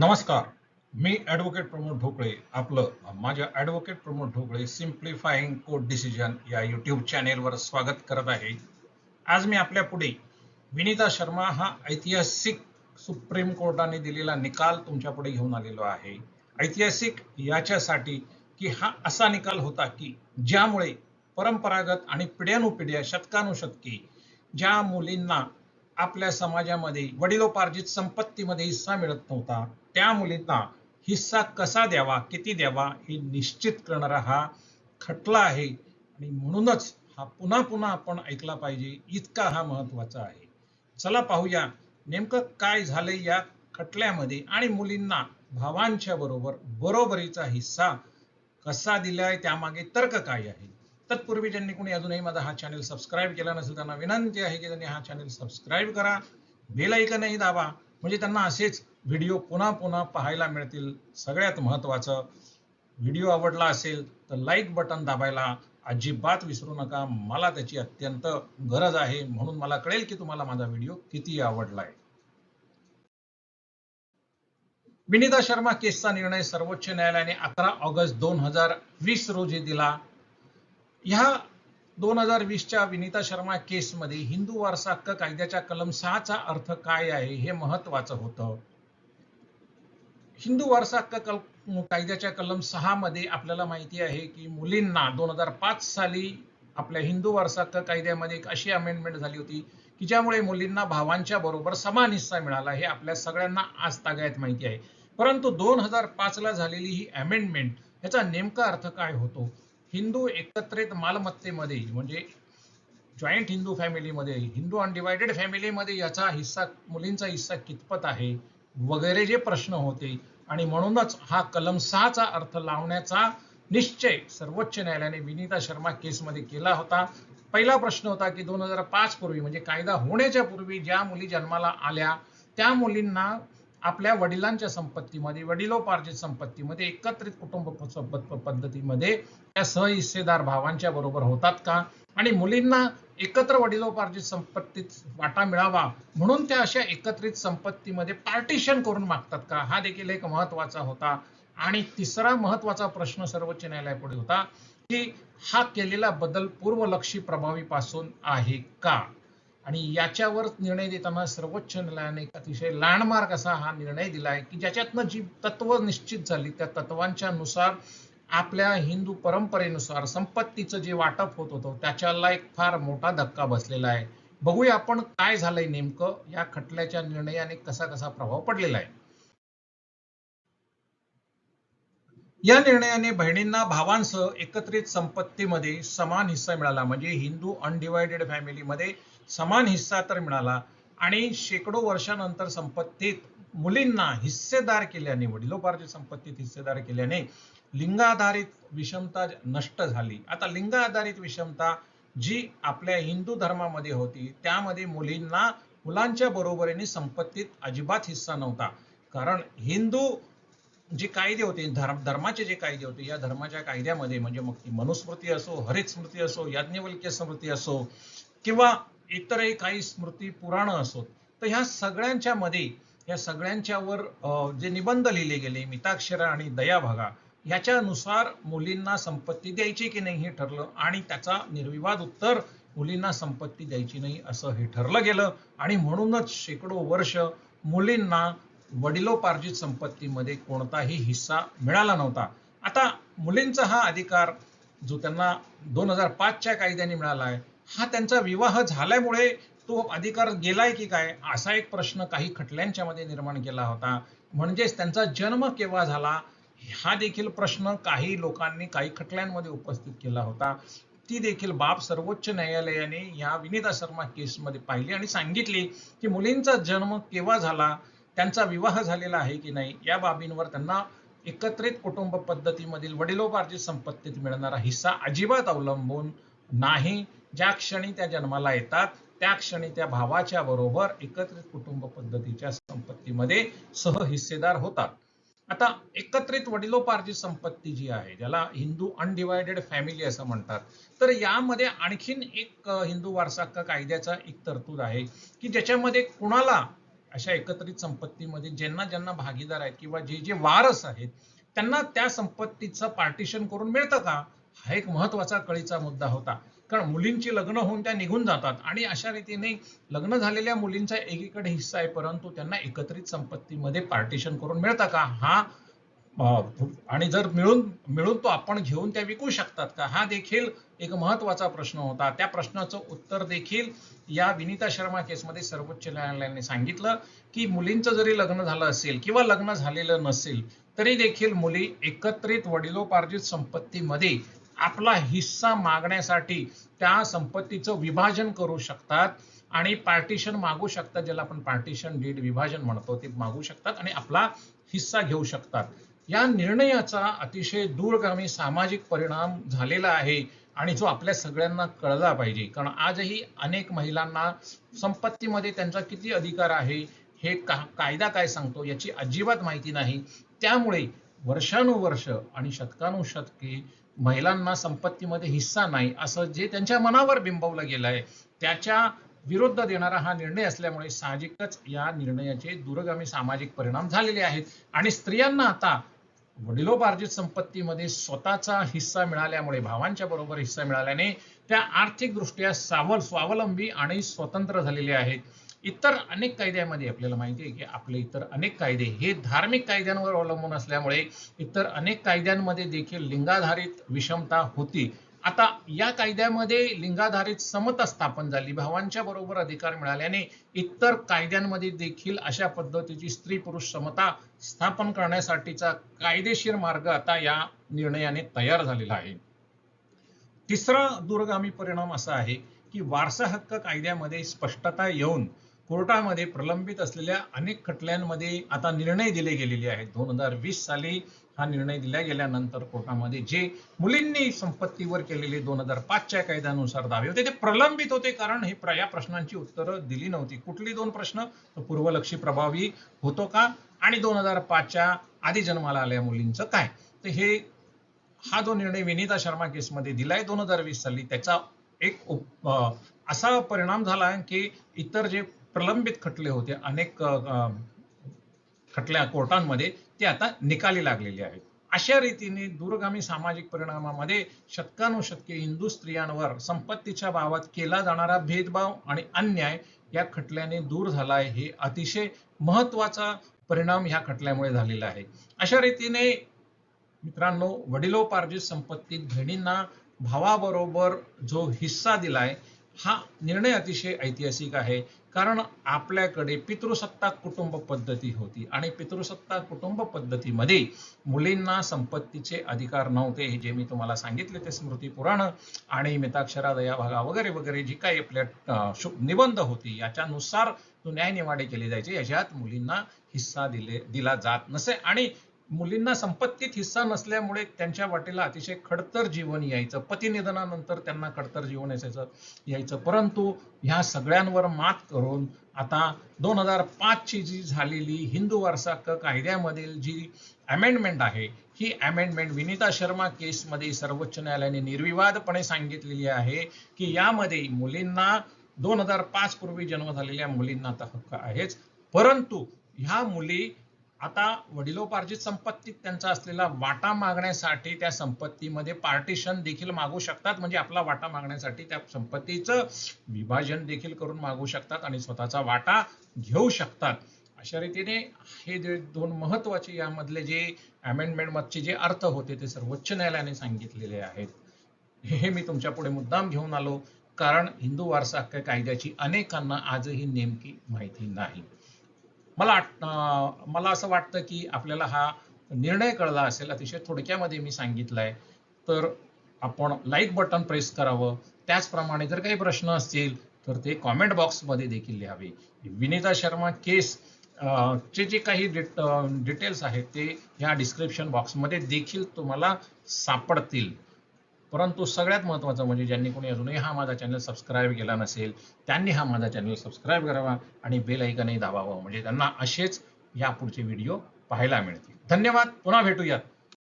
नमस्कार मी ॲडव्होकेट प्रमोद ढोकळे आपलं माझ्या advocate Pramod Dhokale simplifying court decision या यूट्यूब चॅनेलवर स्वागत करत आहे. आज मी आपल्या पुढे विनीता शर्मा हा ऐतिहासिक सुप्रीम कोर्टाने दिलेला निकाल तुमच्यापुढे घेऊन आलेलो आहे. ऐतिहासिक याच्यासाठी की हा असा निकाल होता की ज्यामुळे परंपरागत आणि पिढ्यानुपिढ्या शतकानुशतके ज्या मुलींना आपल्या समाजामध्ये वडिलोपार्जित संपत्तीमध्ये हिस्सा मिळत नव्हता. त्या मुलींना हिस्सा कसा द्यावा किती द्यावा हे निश्चित करणारा हा खटला आहे. आणि म्हणूनच हा पुन्हा पुन्हा आपण ऐकला पाहिजे इतका हा महत्त्वाचा आहे. चला पाहूया नेमकं काय झालंय या खटल्यामध्ये आणि मुलींना भावांच्या बरोबर बरोबरीचा हिस्सा कसा दिलाय त्यामागे तर्क काय आहे? तत्पूर्वी ज्यांनी कोणी अजूनही माझा हा चॅनल सबस्क्राईब केला नसेल त्यांना विनंती आहे की त्यांनी हा चॅनल सबस्क्राईब करा. बेल ऐकनही दाबा. म्हणजे त्यांना असेच व्हिडिओ पुन्हा पुन्हा पाहायला मिळतील. सगळ्यात महत्वाचं व्हिडिओ आवडला असेल तर लाईक बटन दाबायला अजिबात विसरू नका. मला त्याची अत्यंत गरज आहे. म्हणून मला कळेल की तुम्हाला माझा व्हिडिओ किती आवडलाय. विनीता शर्मा केसचा निर्णय सर्वोच्च न्यायालयाने अकरा ऑगस्ट दोन हजार वीस रोजी दिला. ह्या दोन हजार वीसच्या विनीता शर्मा केसमध्ये हिंदू वारसा हक्क कायद्याच्या कलम सहाचा अर्थ काय आहे हे महत्वाचं होतं. हिंदू वारसा हक्क कल कायद्याच्या कलम सहा मध्ये आपल्याला माहिती आहे की मुलींना दोन हजार पाच साली आपल्या हिंदू वारसा हक्क कायद्यामध्ये एक अशी अमेंडमेंट झाली होती की ज्यामुळे मुलींना भावांच्या बरोबर समान हिस्सा मिळाला हे आपल्या सगळ्यांना आज तागायत माहिती आहे. परंतु दोन हजार पाच ला झालेली ही अमेंडमेंट याचा नेमका अर्थ काय होतो? हिंदू एकत्रित मालमत्तेमध्ये म्हणजे जॉईंट हिंदू फॅमिलीमध्ये हिंदू अनडिवायडेड फॅमिलीमध्ये याचा हिस्सा मुलींचा हिस्सा कितपत आहे वगैरे जे प्रश्न होते. आणि म्हणूनच हा कलम सहाचा अर्थ लावण्याचा निश्चय सर्वोच्च न्यायालयाने विनीता शर्मा केसमध्ये केला होता. पहिला प्रश्न होता की दोन हजार पाच पूर्वी म्हणजे कायदा होण्याच्या पूर्वी ज्या मुली जन्माला आल्या त्या मुलींना आपल्या वडिलांच्या संपत्तीमध्ये वडिलोपार्जित संपत्तीमध्ये एकत्रित कुटुंब पद्धतीमध्ये त्या सहहिस्सेदार भावांच्या बरोबर होतात का? आणि मुलींना एकत्र वडिलोपार्जित संपत्तीत वाटा मिळावा म्हणून त्या अशा एकत्रित संपत्तीमध्ये पार्टिशन करून मागतात का? हा देखील एक महत्त्वाचा होता. आणि तिसरा महत्त्वाचा प्रश्न सर्वोच्च न्यायालयापुढे होता की हा केलेला बदल पूर्वलक्षी प्रभावीपासून आहे का? आणि याच्यावर निर्णय देताना सर्वोच्च न्यायालयाने एक अतिशय लँडमार्क असा हा निर्णय दिला आहे की ज्याच्यातनं जी तत्व निश्चित झाली त्या तत्वांच्या नुसार आपल्या हिंदू परंपरेनुसार संपत्तीचं जे वाटप होत होतं त्याच्याला एक फार मोठा धक्का बसलेला आहे. बघूया आपण काय झालंय नेमकं या खटल्याच्या निर्णयाने कसा कसा प्रभाव पडलेला आहे. या निर्णयाने बहिणींना भावांसह एकत्रित संपत्तीमध्ये समान हिस्सा मिळाला म्हणजे हिंदू अनडिवायडेड फॅमिलीमध्ये समान हिस्सा तर मिळाला आणि शेकडो वर्षानंतर संपत्तीत मुलींना हिस्सेदार केल्याने वडिलोपार्जित संपत्तीत हिस्सेदार केल्याने लिंगाधारित विषमता नष्ट झाली. आता लिंगाधारित विषमता जी आपल्या हिंदू धर्मामध्ये होती त्यामध्ये मुलींना मुलांच्या बरोबरीने संपत्तीत अजिबात हिस्सा नव्हता. कारण हिंदू जे कायदे होते धर्म धर्माचे जे कायदे होते या धर्माच्या कायद्यामध्ये म्हणजे मग ती मनुस्मृती असो हरित स्मृती असो याज्ञवल्क्य स्मृती असो किंवा इतरही काही स्मृती पुराण असोत. तर ह्या सगळ्यांच्या मध्ये या सगळ्यांच्यावर जे निबंध लिहिले गेले मिताक्षरा आणि दयाभागा याच्यानुसार मुलींना संपत्ती द्यायची की नाही हे ठरलं आणि त्याचा निर्विवाद उत्तर मुलींना संपत्ती द्यायची नाही असं हे ठरलं गेलं. आणि म्हणूनच शेकडो वर्ष मुलींना वडिलोपार्जित संपत्तीमध्ये कोणताही हिस्सा मिळाला नव्हता. आता मुलींचा हा अधिकार जो त्यांना दोन हजार पाचच्या कायद्याने मिळाला आहे हा त्यांचा विवाह झाल्यामुळे तो अधिकार गेलाय की काय? असा एक प्रश्न काही खटल्यांच्या मध्ये निर्माण केला होता. म्हणजेच त्यांचा जन्म केव्हा झाला? हा देखील प्रश्न काही लोकांनी काही खटल्यांमध्ये उपस्थित केला होता. ती देखील बाब सर्वोच्च न्यायालयाने या विनीता शर्मा केसमध्ये पाहिली आणि सांगितली की मुलींचा जन्म केव्हा झाला? त्यांचा विवाह झालेला आहे की नाही? या बाबींवर त्यांना एकत्रित कुटुंब पद्धतीमधील वडिलोपार्जित संपत्तीत मिळणारा हिस्सा अजिबात अवलंबून नाही. ज्या क्षणी त्या जन्माला येतात त्या क्षणी त्या भावाच्या बरोबर एकत्रित कुटुंब पद्धतीच्या संपत्तीमध्ये सहहिस्सेदार होतात. आता एकत्रित वडिलोपार्जित संपत्ती जी आहे ज्याला हिंदू अनडिवायडेड फॅमिली असं म्हणतात तर यामध्ये आणखीन एक हिंदू वारसा कायद्याचा एक तरतूद आहे की ज्याच्यामध्ये कुणाला अशा एकत्रित संपत्तीमध्ये ज्यांना ज्यांना भागीदार आहेत किंवा जे जे वारस आहेत त्यांना त्या संपत्तीचं पार्टिशन करून मिळतं का? हा एक महत्त्वाचा कळीचा मुद्दा होता. कारण मुलींची लग्न होऊन त्या निघून जातात. आणि अशा रीतीने लग्न झालेल्या मुलींचा एकीकडे हिस्सा आहे परंतु त्यांना एकत्रित संपत्तीमध्ये पार्टिशन करून मिळतं का? हा आणि जर मिळून मिळून तो आपण घेऊन त्या विकू शकतात का? हा देखील एक महत्त्वाचा प्रश्न होता. त्या प्रश्नाचं उत्तर देखील या विनीता शर्मा केसमध्ये सर्वोच्च न्यायालयाने सांगितलं की मुलींचं जरी लग्न झालं असेल किंवा लग्न झालेलं नसेल तरी देखील मुली एकत्रित वडिलोपार्जित संपत्तीमध्ये आपला हिस्सा मागण्यासाठी त्या संपत्तीचं विभाजन करू शकतात आणि पार्टिशन मागू शकतात ज्याला आपण पार्टिशन डीड विभाजन म्हणतो ते मागू शकतात आणि आपला हिस्सा घेऊ शकतात. या निर्णयाचा अतिशय दूरगामी सामाजिक परिणाम झालेला आहे आणि जो आपल्या सगळ्यांना कळला पाहिजे. कारण आजही अनेक महिलांना संपत्तीमध्ये त्यांचा किती अधिकार आहे हे का कायदा काय सांगतो याची अजिबात माहिती नाही. त्यामुळे वर्षानुवर्ष आणि शतकानुशतके महिलांना संपत्तीमध्ये हिस्सा नाही असं जे त्यांच्या मनावर बिंबवलं गेलं आहे त्याच्या विरुद्ध देणारा हा निर्णय असल्यामुळे साहजिकच या निर्णयाचे दूरगामी सामाजिक परिणाम झालेले आहेत. आणि स्त्रियांना आता वडिलोपार्जित संपत्तीमध्ये स्वतःचा हिस्सा मिळाल्यामुळे भावांच्या बरोबर हिस्सा मिळाल्याने त्या आर्थिकदृष्ट्या सावल स्वावलंबी आणि स्वतंत्र झालेले आहेत. इतर अनेक कायद्यामध्ये आपल्याला माहिती आहे की आपले इतर अनेक कायदे हे धार्मिक कायद्यांवर अवलंबून असल्यामुळे इतर अनेक कायद्यांमध्ये देखील लिंगाधारित विषमता होती. आता या कायद्यामध्ये लिंगाधारित समता स्थापन झाली. भावांच्या बरोबर अधिकार मिळाल्याने इतर कायद्यांमध्ये देखील अशा पद्धतीची स्त्री पुरुष समता स्थापन करण्यासाठीचा कायदेशीर मार्ग आता या निर्णयाने तयार झालेला आहे. तिसरा दूरगामी परिणाम असा आहे की वारसा हक्क कायद्यामध्ये स्पष्टता येऊन कोर्टामध्ये प्रलंबित असलेल्या अनेक खटल्यांमध्ये आता निर्णय दिले गेलेले आहेत. दोन हजार वीस साली हा निर्णय दिला गेल्यानंतर कोर्टामध्ये जे मुलींनी संपत्तीवर केलेले दोन हजार पाचच्या कायद्यानुसार दावे होते ते प्रलंबित होते कारण हे प्र- या प्रश्नांची उत्तरं दिली नव्हती. कुठली दोन प्रश्न? पूर्वलक्षी प्रभावी होतो का? आणि दोन हजार पाचच्या आधी जन्माला आल्या मुलींचं काय? तर हे हा जो निर्णय विनीता शर्मा केसमध्ये दिलाय दोन हजार वीस साली त्याचा एक उप- असा परिणाम झाला की इतर जे प्रलंबित खटले होते. अनेक खटल्या कोर्टांमध्ये ते आता निकाली लागलेले आहेत. अशा रीतीने दूरगामी सामाजिक परिणामामध्ये शतकानुशतके हिंदू स्त्रियांवर संपत्तीच्या भावात केला जाणारा भेदभाव आणि अन्याय या खटल्याने दूर झालाय हे अतिशय महत्त्वाचा परिणाम ह्या खटल्यामुळे झालेला आहे. अशा रीतीने मित्रांनो वडिलोपार्जित संपत्तीत बहिणींना भावाबरोबर जो हिस्सा दिलाय हा निर्णय अतिशय ऐतिहासिक आहे. कारण आपल्याकडे पितृसत्ताक कुटुंब पद्धती होती आणि पितृसत्ताक कुटुंब पद्धतीमध्ये मुलींना संपत्तीचे अधिकार नव्हते हे जे मी तुम्हाला सांगितले ते स्मृती पुराण आणि मिताक्षरा दया भागा वगैरे वगैरे जी काही आपल्या निबंध होती याच्यानुसार न्यायनिवाडे केले जायचे. याच्यात मुलींना हिस्सा दिले दिला जात नसे आणि मुलींना संपत्तीत हिस्सा नसल्यामुळे त्यांच्या वाटेला अतिशय खडतर जीवन यायचं. पती निधनानंतर त्यांना खडतर जीवन यायचं यायचं. परंतु ह्या सगळ्यांवर मात करून आता दोन हजार पाचची जी झालेली हिंदू वारसा कायद्यामधील जी अमेंडमेंट आहे ही अमेंडमेंट विनीता शर्मा केसमध्ये सर्वोच्च न्यायालयाने निर्विवादपणे सांगितलेली आहे की यामध्ये मुलींना दोन हजार पाच पूर्वी जन्म झालेल्या मुलींना आता हक्क आहेच. परंतु ह्या मुली आता वडिलोपार्जित संपत्तीत त्यांचा असलेला वाटा मागण्यासाठी त्या संपत्तीमध्ये पार्टिशन देखील मागू शकतात. म्हणजे आपला वाटा मागण्यासाठी त्या संपत्तीचं विभाजन देखील करून मागू शकतात आणि स्वतःचा वाटा घेऊ शकतात. अशा रीतीने हे जे दोन महत्त्वाचे यामधले जे अमेंडमेंट मधचे जे अर्थ होते ते सर्वोच्च न्यायालयाने सांगितलेले आहेत. हे मी तुमच्यापुढे मुद्दाम घेऊन आलो. कारण हिंदू वारसा हक्क कायद्याची अनेकांना आजही नेमकी माहिती नाही. मला मला असं वाटतं की आपल्याला हा निर्णय कळला असेल अतिशय थोडक्यामध्ये मी सांगितलंय. तर आपण लाईक बटन प्रेस करावं. त्याचप्रमाणे जर काही प्रश्न असतील तर ते कॉमेंट बॉक्समध्ये देखील लिहावे. विनीता शर्मा केस चे जे काही डिटेल्स आहेत ते ह्या डिस्क्रिप्शन बॉक्समध्ये देखील तुम्हाला सापडतील. परंतु सगळ्यात महत्त्वाचं म्हणजे ज्यांनी कोणी अजूनही हा माझा चॅनल सबस्क्राईब केला नसेल त्यांनी हा माझा चॅनल सबस्क्राईब करावा आणि बेल ऐकनही दाबावं. म्हणजे त्यांना असेच या पुढचे व्हिडिओ पाहायला मिळतील. धन्यवाद. पुन्हा भेटूयात.